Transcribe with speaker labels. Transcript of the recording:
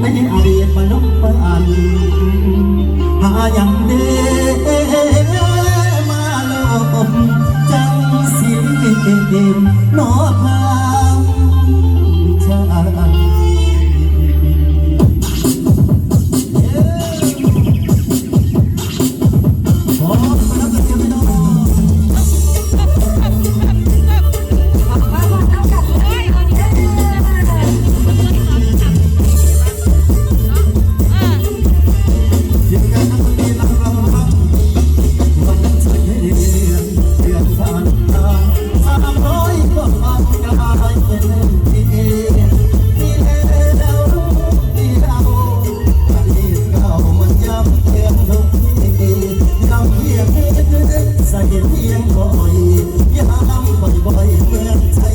Speaker 1: ในอดีตมนุษย์ปานหาอย่างเด้มาลบจังสินอพา เพียงบ่อยยามบ่อยบ่อยเมือ